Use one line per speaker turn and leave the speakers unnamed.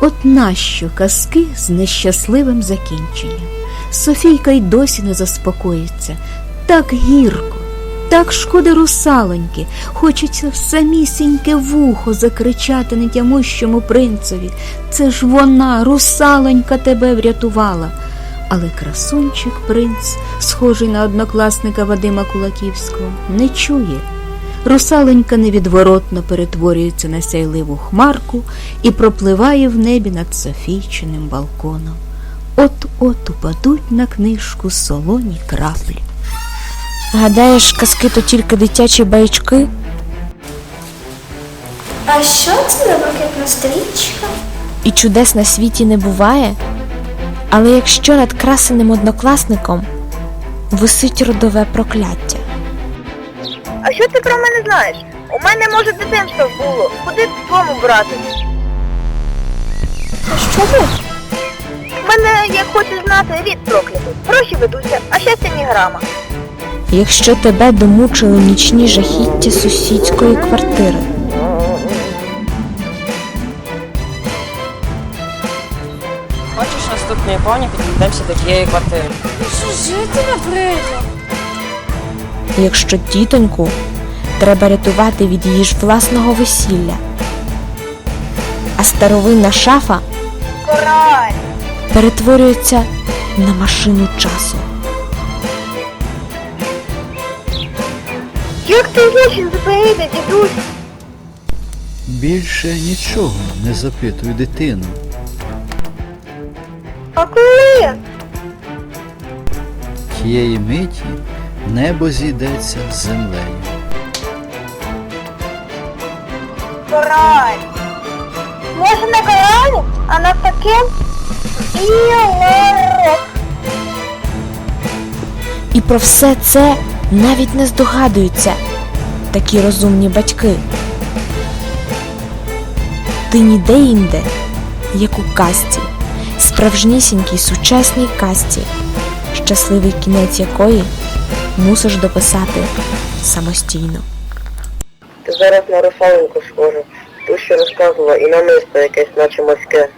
От нащо казки з нещасливим закінченням? Софійка й досі не заспокоїться. Так гірко, так шкода русалоньки, хочеться в самісіньке вухо закричати нетямущому принцеві. Це ж вона, русалонька, тебе врятувала. Але красунчик принц, схожий на однокласника Вадима Кулаківського, не чує. Русаленька невідворотно перетворюється на сяйливу хмарку і пропливає в небі над Софійчиним балконом. От-от упадуть на книжку солоні краплі.
Гадаєш, казки то тільки дитячі байчки?
А що це за блакитна стрічка?
І чудес на світі не буває. Але якщо над красеним однокласником висить родове прокляття,
А що ти про мене знаєш? У мене, може, дитинство було. Куди твому брати?
А що ви?
Мене, як хочеш знати, рід проклятий. Гроші ведуться, а щастя ні грама.
якщо тебе домучили нічні жахіття сусідської квартири,
Хочеш наступної повні підійдемося до тієї квартири.
Що жити набридло?
Якщо тітоньку треба рятувати від її ж власного весілля, а старовинна шафа
Кораль!
перетворюється на машину часу.
Як ти злочин запереде, дідусь?
Більше нічого не запитуй дитину.
А коли?
Тієї миті небо зійдеться з землею.
Кораль! Може не кораль, а навпаки? Ілорок!
І про все це навіть не здогадуються такі розумні батьки. Ти ніде інде, як у казці, справжнісінькій сучасній казці, щасливий кінець якої мусиш дописати самостійно.
Ти зараз на русалинку схожа. Ту, що розказувала, і намисто якесь, наче морське.